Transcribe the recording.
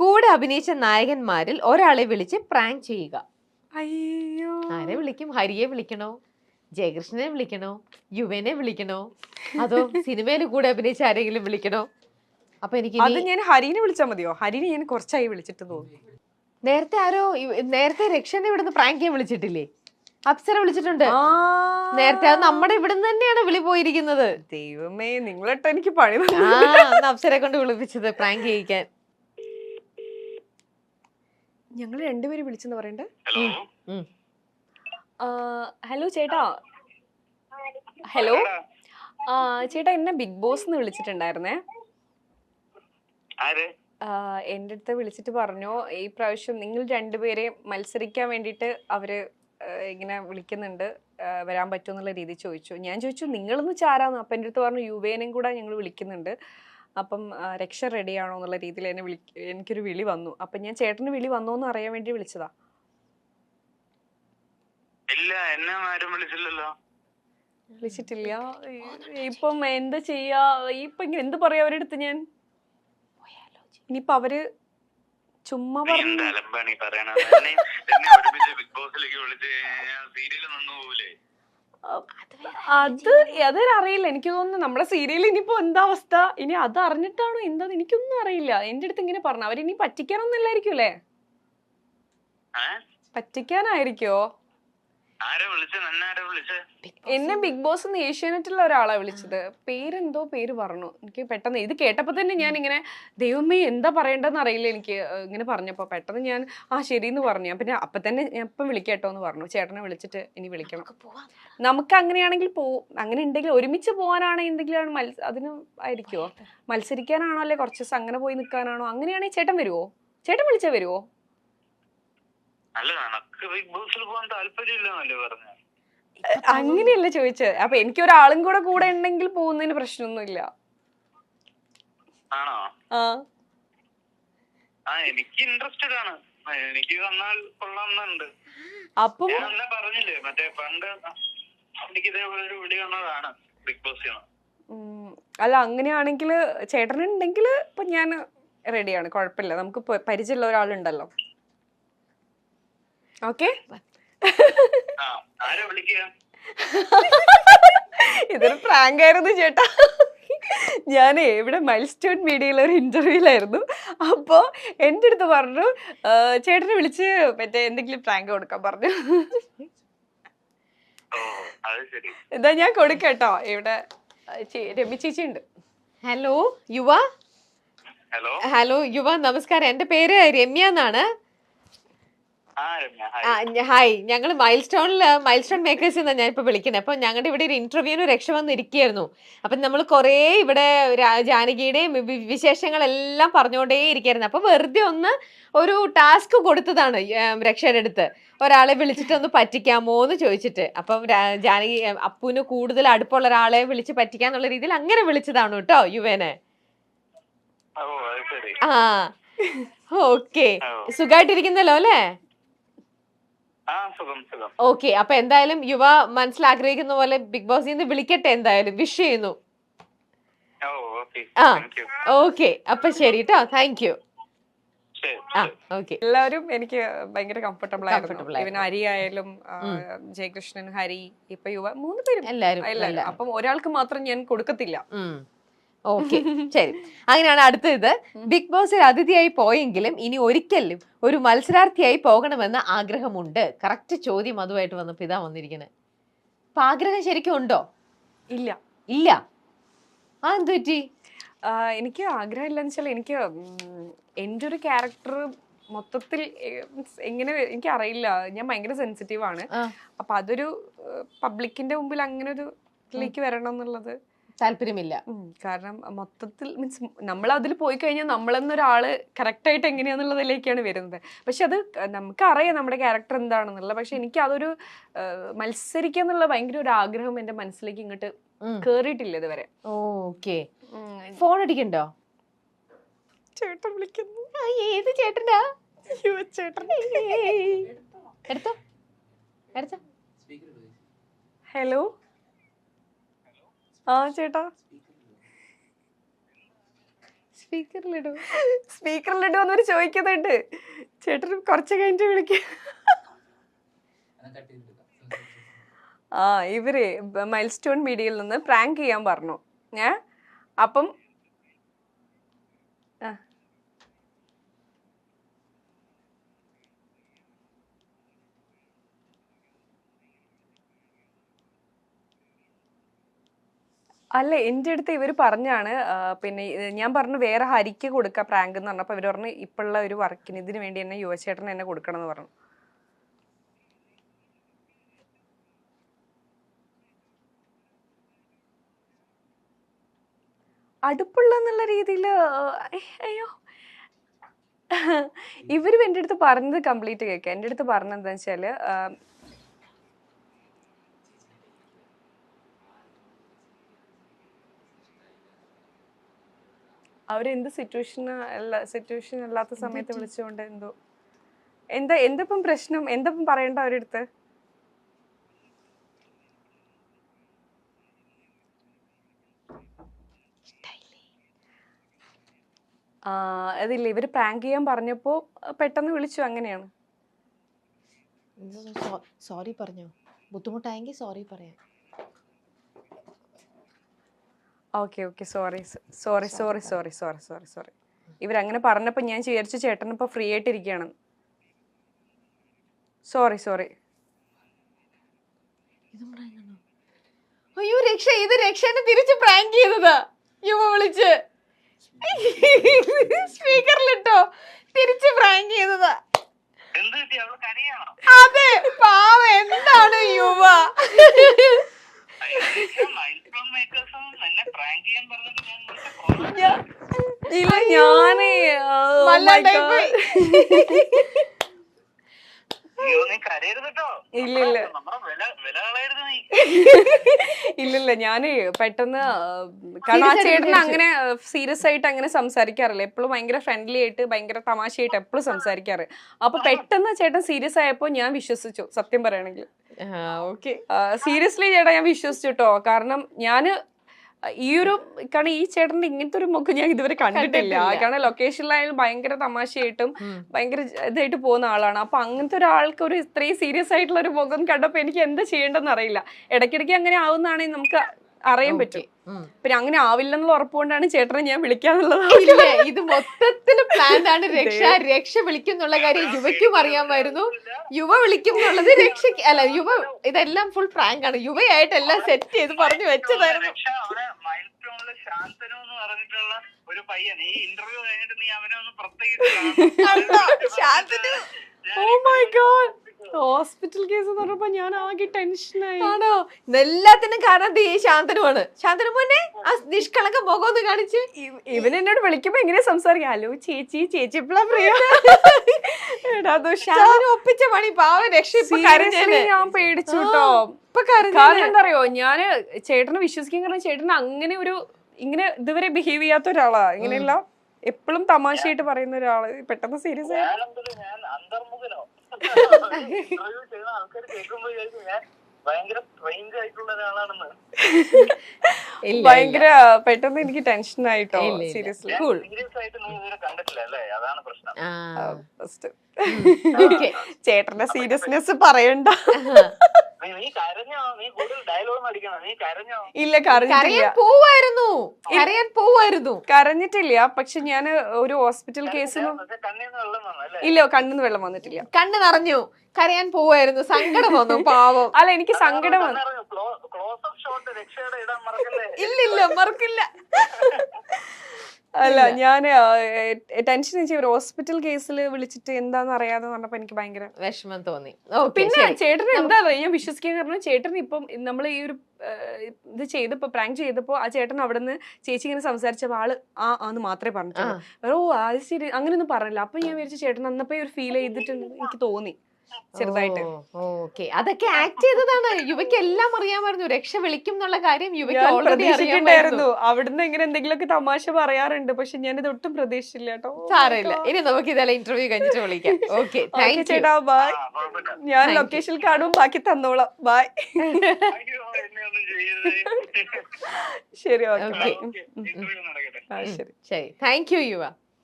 കൂടെ അഭിനയിച്ച നായകന്മാരിൽ ഒരാളെ വിളിച്ച് പ്രാങ്ക് ചെയ്യുക. അയ്യോ. ആരെ വിളിക്കും? ഹരിയെ വിളിക്കണോ? ജയകൃഷ്ണനെ വിളിക്കണോ? യുവനെ വിളിക്കണോ? അതോ സിനിമയിൽ കൂടെ അഭിനയിച്ച ആരെങ്കിലും വിളിക്കണോ? അപ്പൊ എനിക്ക് അത് ഞാൻ ഹരിനെ വിളിച്ചാൽ മതിയോ? ഹരിനെ ഞാൻ കുറച്ചായി വിളിച്ചിട്ട് തോന്നി നേരത്തെ ആരോ നേരത്തെ രക്ഷനെ ഇവിടുന്ന് പ്രാങ്ക് ചെയ്യാൻ വിളിച്ചിട്ടില്ലേ? അപ്സര വിളിച്ചിട്ടുണ്ട്. നേരത്തെ അത് നമ്മുടെ ഇവിടുന്ന് തന്നെയാണ് വിളി പോയിരിക്കുന്നത്. ദൈവമേ നിങ്ങളെ എനിക്ക് പണി അപ്സരെ കൊണ്ട് വിളിപ്പിച്ചത് പ്രാങ്ക് ചെയ്യിക്കാൻ. ഞങ്ങൾ രണ്ടുപേരും വിളിച്ചെന്ന് പറയണ്ടേ? ഹലോ ചേട്ടാ. ഹലോ? ആ ചേട്ടാ എന്നെ ബിഗ് ബോസ് എന്ന് വിളിച്ചിട്ടുണ്ടായിരുന്നേ. എന്റെ അടുത്ത് വിളിച്ചിട്ട് പറഞ്ഞു ഈ പ്രാവശ്യം നിങ്ങൾ രണ്ടുപേരെ മത്സരിക്കാൻ വേണ്ടിയിട്ട് അവർ ഇങ്ങനെ വിളിക്കുന്നുണ്ട് വരാൻ പറ്റുമെന്നുള്ള രീതി ചോദിച്ചു. ഞാൻ ചോദിച്ചു നിങ്ങളൊന്ന് ചാരാന്ന്. അപ്പം എന്റെ അടുത്ത് പറഞ്ഞു യുവേനെയും കൂടെ ഞങ്ങൾ വിളിക്കുന്നുണ്ട്. അപ്പം രക്ഷ റെഡിയാണോ എന്നുള്ള രീതിയിൽ എന്നെ വിളി എനിക്കൊരു വിളി വന്നു. അപ്പം ഞാൻ ചേട്ടന് വിളി വന്നോ എന്ന് അറിയാൻ വേണ്ടി വിളിച്ചതാ. ഇല്ല എന്നെ ആരും വിളിച്ചില്ലല്ലോ. വിളിച്ചിട്ടില്ല. ഇപ്പം എന്താ ചെയ്യാ? ഇപ്പൊ ഇങ്ങനെ എന്ത് പറയാ അവരുടെ അടുത്ത് ഞാൻ ഇനിയിപ്പൊ അവർ ചുമ്മാ പറഞ്ഞു ബിഗ് ബോസിലേക്ക് വിളിച്ച് സീരിയൽ നിന്നു പോകൂലേ? അത് അതൊരറിയില്ല എനിക്ക് തോന്നുന്നു നമ്മുടെ സീരിയൽ ഇനിയിപ്പോ എന്താ അവസ്ഥ? ഇനി അത് അറിഞ്ഞിട്ടാണോ എന്താ എനിക്കൊന്നും അറിയില്ല. എന്റെ അടുത്ത് ഇങ്ങനെ പറഞ്ഞു. അവരിനി പറ്റിക്കാനൊന്നുമില്ലായിരിക്കും അല്ലേ ഏ? പറ്റിക്കാനായിരിക്കോ? എന്നെ ആരെ വിളിച്ച? എന്നെ ബിഗ് ബോസ് എന്ന് ഏഷ്യാനെറ്റിലുള്ള ഒരാളാ വിളിച്ചത്. പേരെന്തോ പേര് പറഞ്ഞു. എനിക്ക് പെട്ടെന്ന് ഇത് കേട്ടപ്പോ തന്നെ ഞാൻ ഇങ്ങനെ ദൈവമേ എന്താ പറയേണ്ടതെന്ന് അറിയില്ല എനിക്ക്. ഇങ്ങനെ പറഞ്ഞപ്പോ പെട്ടെന്ന് ഞാൻ ആ ശരി എന്ന് പറഞ്ഞു പിന്നെ അപ്പൊ തന്നെ ഞാൻ ഇപ്പം വിളിക്കട്ടോ എന്ന് പറഞ്ഞു. ചേട്ടനെ വിളിച്ചിട്ട് ഇനി വിളിക്കണം. നമുക്ക് അങ്ങനെയാണെങ്കിൽ പോ അങ്ങനെ ഉണ്ടെങ്കിൽ ഒരുമിച്ച് പോകാനാണ് എന്തെങ്കിലും മത്സ അതിന് ആയിരിക്കുമോ മത്സരിക്കാനാണോ അല്ലെ കുറച്ച് ദിവസം അങ്ങനെ പോയി നിൽക്കാനാണോ? അങ്ങനെയാണെങ്കിൽ ചേട്ടൻ വരുമോ ചേട്ടൻ വിളിച്ചാൽ വരുമോ അല്ല എനക്ക് ബിഗ് ബോസിൽ പോകാൻ താല്പര്യമില്ലെന്നല്ലേ പറഞ്ഞു? അങ്ങനെയല്ല ചോദിച്ചത്. അപ്പൊ എനിക്ക് ഒരാളും കൂടെ കൂടെ ഉണ്ടെങ്കിൽ പോകുന്നതിന് പ്രശ്നമൊന്നുമില്ല. ആണോ? ആ. ആ എനിക്ക് ഇൻട്രസ്റ്റഡ് ആണ് എനിക്ക് വന്നാൽ കൊള്ളാമെന്നുണ്ട് അപ്പൊ ഞാൻ പറഞ്ഞില്ലേ മറ്റേ പണ്ട് എനിക്ക് ഇതേപോലെ ഒരു വിളി വന്നതാണ് ബിഗ് ബോസ് അല്ല അങ്ങനെയാണെങ്കിൽ ചേട്ടനുണ്ടെങ്കിൽ ഇപ്പൊ ഞാൻ റെഡിയാണ് കുഴപ്പമില്ല. നമുക്ക് പരിചയമുള്ള ഒരാളുണ്ടല്ലോ. ഓക്കെ? ഇതൊരു പ്രാങ്ക് ആയിരുന്നു ചേട്ടാ. ഞാൻ ഇവിടെ മൈൽ സ്റ്റോൺ മീഡിയയിലെ ഒരു ഇന്റർവ്യൂലായിരുന്നു അപ്പോൾ എന്റെ അടുത്ത് പറഞ്ഞു ചേട്ടനെ വിളിച്ച് മറ്റേ എന്തെങ്കിലും പ്രാങ്ക് കൊടുക്കാൻ പറഞ്ഞു. ഓ അത് ശരി. എന്താ ഞാൻ കൊടുക്കട്ടോ ഇവിടെ രമ്യ രമി ചേച്ചി ഉണ്ട്. ഹലോ യുവ? ഹലോ ഹലോ യുവ നമസ്കാരം. എന്റെ പേര് രമ്യ എന്നാണ്. ഹായ് ഞങ്ങൾ മൈൽ സ്റ്റോണിൽ മൈൽ സ്റ്റോൺ മേക്കേഴ്സ് എന്നാണ് ഇപ്പൊ വിളിക്കുന്നത് അപ്പൊ ഞങ്ങളുടെ ഇവിടെ ഒരു ഇന്റർവ്യൂവിന് രക്ഷ വന്നിരിക്കുകയായിരുന്നു അപ്പൊ നമ്മൾ കുറെ ഇവിടെ ജാനകിയുടെ ജാനകിയുടെയും വിശേഷങ്ങളെല്ലാം പറഞ്ഞുകൊണ്ടേ ഇരിക്കുകയായിരുന്നു അപ്പൊ വെറുതെ ഒന്ന് ഒരു ടാസ്ക് കൊടുത്തതാണ് രക്ഷയുടെ അടുത്ത്. ഒരാളെ വിളിച്ചിട്ട് ഒന്ന് പറ്റിക്കാമോ എന്ന് ചോദിച്ചിട്ട്. അപ്പം ജാനകി അപ്പുവിന് കൂടുതൽ അടുപ്പുള്ള ഒരാളെ വിളിച്ച് പറ്റിക്കാന്നുള്ള രീതിയിൽ അങ്ങനെ വിളിച്ചതാണ് കേട്ടോ യുവനെ. ആ. ഓക്കെ. സുഖമായിട്ടിരിക്കുന്നല്ലോ അല്ലേ? ഓക്കെ അപ്പൊ എന്തായാലും യുവ മനസ്സിലാഗ്രഹിക്കുന്ന പോലെ ബിഗ് ബോസിൽ നിന്ന് വിളിക്കട്ടെ എന്തായാലും. വിഷ് ചെയ്യുന്നു. ആ. ഓക്കെ. അപ്പൊ ശരി കേട്ടോ താങ്ക് യു എല്ലാവരും എനിക്ക് ഭയങ്കര കംഫർട്ടബിൾ ആയിരുന്നു. ഇവൻ ഹരി ആയാലും ജയകൃഷ്ണൻ ഹരി ഇപ്പൊ യുവ മൂന്ന് പേരും. എല്ലാവരും. അപ്പം ഒരാൾക്ക് മാത്രം ഞാൻ കൊടുക്കത്തില്ല. ഓക്കെ ശരി. അങ്ങനെയാണ് അടുത്തത്. ബിഗ് ബോസിൽ അതിഥിയായി പോയെങ്കിലും ഇനി ഒരിക്കലും ഒരു മത്സരാർത്ഥിയായി പോകണമെന്ന് ആഗ്രഹമുണ്ട്. കറക്റ്റ് ചോദ്യം അതുമായിട്ട് വന്നപ്പോ ഇതാ വന്നിരിക്കുന്നത് അപ്പൊ ആഗ്രഹം ശരിക്കും ഉണ്ടോ? ഇല്ല. ഇല്ല. ആ എന്ത് പറ്റി? എനിക്ക് ആഗ്രഹം ഇല്ലെന്ന് വെച്ചാൽ എനിക്ക് എന്റെ ഒരു ക്യാരക്ടർ മൊത്തത്തിൽ എങ്ങനെ എനിക്ക് അറിയില്ല ഞാൻ ഭയങ്കര സെൻസിറ്റീവ് ആണ്. അപ്പൊ അതൊരു പബ്ലിക്കിന്റെ മുമ്പിൽ അങ്ങനെ ഒരു ഇതിലേക്ക് വരണം എന്നുള്ളത് താല്പര്യമില്ല. കാരണം മൊത്തത്തിൽ മീൻസ് നമ്മൾ അതിൽ പോയി കഴിഞ്ഞാൽ നമ്മളെന്നൊരാൾ കറക്റ്റായിട്ട് എങ്ങനെയാന്നുള്ളതിലേക്കാണ് വരുന്നത്. പക്ഷെ അത് നമുക്ക് അറിയാം നമ്മുടെ ക്യാരക്ടർ എന്താണെന്നുള്ളത്. പക്ഷെ എനിക്ക് അതൊരു മത്സരിക്കുക എന്നുള്ള ഭയങ്കര ഒരു ആഗ്രഹം എന്റെ മനസ്സിലേക്ക് ഇങ്ങോട്ട്. കേറിയിട്ടില്ല ഇതുവരെ. ഓക്കെ. ഫോൺ അടിക്കണ്ടോ ചേട്ടൻ വിളിക്കുന്നു. ആ, ഏത് ചേട്ടനാ? ചേട്ടൻ. എടുത്തോ. എടുത്തോ. ഹലോ? ആ ചേട്ടാ. സ്പീക്കറിലിടൂ. സ്പീക്കറിലിടൂ എന്നൊരു ചോദിക്കുന്നുണ്ട്. ചേട്ടൻ കുറച്ച് കഴിഞ്ഞിട്ട് വിളിക്കുക ആ ഇവർ മൈൽ സ്റ്റോൺ മീഡിയയിൽ നിന്ന് പ്രാങ്ക് ചെയ്യാൻ പറഞ്ഞു. ഞാൻ അപ്പം ആ. അല്ല എന്റെ അടുത്ത് ഇവർ പറഞ്ഞാണ് പിന്നെ ഞാൻ പറഞ്ഞു വേറെ ഹരിക്ക് കൊടുക്കുക പ്രാങ്ക് എന്ന് പറഞ്ഞപ്പോൾ ഇവർ പറഞ്ഞു ഇപ്പോഴുള്ള ഒരു വർക്കിന് ഇതിന് വേണ്ടി എന്നെ യുവചേട്ടൻ എന്നെ കൊടുക്കണം എന്ന് പറഞ്ഞു. അടുപ്പുള്ള എന്നുള്ള രീതിയിൽ അയ്യോ. ഇവരും എന്റെ അടുത്ത് പറഞ്ഞത് കംപ്ലീറ്റ് കേൾക്കുക എന്റെ അടുത്ത് പറഞ്ഞത് വെച്ചാൽ അവരെന്ത് സിറ്റുവേഷൻ അല്ല സിറ്റുവേഷൻ അല്ലാത്ത സമയത്ത് വിളിച്ചുകൊണ്ട് എന്തോ. എന്താ എന്തപ്പം പ്രശ്നം? എന്തപ്പം പറയണ്ട അവരെടുത്ത്? ആ അതില്ല ഇവർ പ്രാങ്ക് ചെയ്യാൻ പറഞ്ഞപ്പോ പെട്ടെന്ന് വിളിച്ചു അങ്ങനെയാണ്. സോറി പറഞ്ഞോ? ബുദ്ധിമുട്ടായെങ്കിൽ സോറി പറയാം. Okay okay sorry sorry sorry sorry sorry sorry sorry ഇവരങ്ങനെ പറഞ്ഞപ്പോൾ ഞാൻ വിചാരിച്ചു ചേട്ടൻ ഇപ്പോൾ ഫ്രീ ആയിട്ടിരിക്കുകയാണ് സോറി സോറി അയ്യോ രക്ഷ ഇത് രക്ഷേനെ തിരിച്ച് പ്രാങ്ക് ചെയ്തതാ. യുവ വിളിച്ച്. സ്പീക്കറിലിട്ടോ. തിരിച്ച് പ്രാങ്ക് ചെയ്തതാ. അതെ പാവ. എന്താണ് യുവ മൈൽസ്റ്റോൺ മേക്കേഴ്സും എന്നെ പ്രാങ്ക് ചെയ്യാൻ പറഞ്ഞിട്ട് ഞാൻ നിനക്ക് കൊള്ളാം. ഇല്ല ഞാനേ oh my വല്ലാണ്ടായി God. പോയി. അയ്യോ നീ കരയരുത് കേട്ടോ ഇല്ല, ഇല്ല. നമ്മുടെ വില വില കളയരുത് നീ ഇല്ലില്ല. ഞാൻ പെട്ടെന്ന് ആ, കാരണം ആ ചേട്ടൻ. അങ്ങനെ സീരിയസ് ആയിട്ട് അങ്ങനെ സംസാരിക്കാറില്ല. എപ്പോഴും ഭയങ്കര ഫ്രണ്ട്ലി ആയിട്ട് ഭയങ്കര തമാശയായിട്ട് എപ്പോഴും സംസാരിക്കാറ്. അപ്പൊ പെട്ടെന്ന് ചേട്ടൻ സീരിയസ് ആയപ്പോ ഞാൻ വിശ്വസിച്ചു സത്യം പറയണെങ്കിൽ. ഓക്കെ. സീരിയസ്ലി ചേട്ടാ ഞാൻ വിശ്വസിച്ചു കേട്ടോ കാരണം ഞാൻ ഈ ഒരു കാരണം ഈ ചേട്ടന്റെ ഇങ്ങനത്തെ ഒരു മുഖം ഞാൻ ഇതുവരെ കണ്ടിട്ടില്ല. കാരണം ലൊക്കേഷനിലായാലും ഭയങ്കര തമാശയായിട്ടും ഭയങ്കര ഇതായിട്ട് പോകുന്ന ആളാണ്. അപ്പൊ അങ്ങനത്തെ ഒരാൾക്ക് ഒരു ഇത്രയും സീരിയസ് ആയിട്ടുള്ള ഒരു മുഖം കണ്ടപ്പോ എനിക്ക് എന്താ ചെയ്യേണ്ടെന്ന് അറിയില്ല. ഇടയ്ക്കിടയ്ക്ക് അങ്ങനെ ആവുന്നതാണെങ്കിൽ നമുക്ക് അറിയാൻ പറ്റും. പിന്നെ അങ്ങനെ ആവില്ലെന്നുള്ള ഉറപ്പുകൊണ്ടാണ് ചേട്ടനെ ഞാൻ വിളിക്കാന്നുള്ളത്. ഇല്ല ഇത് മൊത്തത്തിൽ പ്ലാൻ ആണ്. രക്ഷ രക്ഷ വിളിക്കുന്നുള്ള കാര്യം യുവയ്ക്കും അറിയാമായിരുന്നു. യുവ വിളിക്കും എന്നുള്ളത് രക്ഷയ്ക്ക് അല്ല യുവ ഇതെല്ലാം ഫുൾ പ്രാങ്ക് ആണ്. യുവയായിട്ട് എല്ലാം സെറ്റ് ചെയ്ത് പറഞ്ഞു വെച്ചതായിരുന്നു. രക്ഷ അവിടെ മൈൽസ്റ്റോണിൽ ശാന്തനു എന്ന് പറഞ്ഞിട്ടുള്ള ഒരു പയ്യൻ. ഈ ഇന്റർവ്യൂ കഴിഞ്ഞിട്ട് നീ അവനെ ഒന്ന് പ്രത്യേകിച്ച് ഹോസ്പിറ്റൽ കേസ് എന്ന് പറഞ്ഞപ്പോ ഞാൻ ആകെ ടെൻഷനായി ആണോ? എല്ലാത്തിനും കാരണം ദീ ഈ ശാന്തനുമാണ് ശാന്തനു മോനെ ആ നിഷ്കളങ്ക മുഖം ഒന്ന് കാണിച്ച് ഇവൻ എന്നോട് വിളിക്കുമ്പോ എങ്ങനെ സംസാരിക്കാം. ഹലോ ചേച്ചി ചേച്ചി എപ്പോഴാ ഒപ്പിച്ച പണി പാവ രക്ഷ ഇപ്പൊ ഞാൻ പേടിച്ചു കേട്ടോ ഇപ്പൊ. കാരണം എന്താ അറിയോ ഞാൻ ചേട്ടനെ വിശ്വസിക്കാൻ കാരണം ചേട്ടന് അങ്ങനെ ഒരു ഇങ്ങനെ ഇതുവരെ ബിഹേവ് ചെയ്യാത്ത ഒരാളാ. ഇങ്ങനെയുള്ള എപ്പോഴും തമാശയായിട്ട് പറയുന്ന ഒരാൾ. പെട്ടെന്ന് സീരിയസ് ആയി. ഇന്റർവ്യൂ ചെയ്യുന്ന ആൾക്കാർ കേൾക്കുമ്പോ വിചാരിക്കും ഞാൻ ഭയങ്കര ആയിട്ടുള്ള ഒരാളാണെന്ന്. ഇല്ല, ഭയങ്കര പെട്ടെന്ന് എനിക്ക് ടെൻഷൻ ആയിട്ടോ. സീരിയസ്ലി സീരിയസ് ആയിട്ട് നീ ഇതുവരെ കണ്ടിട്ടില്ല അല്ലേ? അതാണ് പ്രശ്നം. ചേട്ടന്റെ സീരിയസ്നെസ് പറയണ്ട. നീ കരഞ്ഞോ നീ കൂടുതൽ ഡയലോഗ് അടിക്കണം നീ കരഞ്ഞോ? ഇല്ല കരഞ്ഞിട്ടില്ല. കരയാൻ പോവായിരുന്നു. കരയാൻ പോവായിരുന്നു. കരഞ്ഞിട്ടില്ല. പക്ഷെ ഞാൻ ഒരു ഹോസ്പിറ്റൽ കേസ് പക്ഷെ കണ്ണീന്ന് വെള്ളം വന്നു അല്ലേ? ഇല്ല കണ്ണിന്ന് വെള്ളം വന്നിട്ടില്ല. കണ്ണ് നിറഞ്ഞു. കരയാൻ പോവായിരുന്നു. സങ്കടം വന്നു പാവം. അല്ല എനിക്ക് സങ്കടം വന്നു. ക്ലോസ് അപ്പ് ഷോട്ട് രക്ഷയുടെ ഇടാൻ മറക്കല്ലേ? ഇല്ലില്ല മറക്കില്ല. അല്ല ഞാൻ ടെൻഷൻ വെച്ച് ഒരു ഹോസ്പിറ്റൽ കേസിൽ വിളിച്ചിട്ട് എന്താന്ന് അറിയാതെ പറഞ്ഞപ്പോ എനിക്ക് ഭയങ്കര വിഷമം തോന്നി. പിന്നെ ചേട്ടൻ എന്താ ഞാൻ വിശ്വസിക്കാൻ കാരണം ചേട്ടൻ ഇപ്പം നമ്മൾ ഈ ഒരു ഇത് ചെയ്തപ്പോ പ്രാങ്ക് ചെയ്തപ്പോ ആ ചേട്ടൻ അവിടെ നിന്ന് ചേച്ചി ഇങ്ങനെ സംസാരിച്ചപ്പോ ആൾ ആ ആന്ന് മാത്രമേ പറഞ്ഞിട്ടുള്ളൂ. ഓ അത് ശരി അങ്ങനെയൊന്നും പറഞ്ഞില്ല. അപ്പൊ ഞാൻ വിചാരിച്ചു ചേട്ടൻ അന്നപ്പോ ഒരു ഫീൽ ചെയ്തിട്ടുണ്ട് എനിക്ക് തോന്നി. ചെറുതായിട്ട്. ഓക്കെ. അതൊക്കെ ആക്ട് ചെയ്തതാണ്. യുവയ്ക്ക് എല്ലാം അറിയാമായിരുന്നു രക്ഷ വിളിക്കും എന്നുള്ള കാര്യം യുവയ്ക്ക് ഓൾറെഡി അറിയാമായിരുന്നു അവിടുന്ന് ഇങ്ങനെ എന്തെങ്കിലുമൊക്കെ തമാശ പറയാറുണ്ട്. പക്ഷെ ഞാൻ ഇത് ഒട്ടും പ്രതീക്ഷിച്ചില്ല കേട്ടോ. സാരമില്ല. ഇനി നമുക്ക് ഇതെല്ലാം ഇന്റർവ്യൂ കഴിഞ്ഞിട്ട് വിളിക്കാം. ഓക്കെ. ചേട്ടാ ബൈ ഞാൻ. ലൊക്കേഷനിൽ കാണും. ബാക്കി തന്നോളാം. ബൈ ശരി ഓക്കെ. ശരി. താങ്ക് യു യുവ.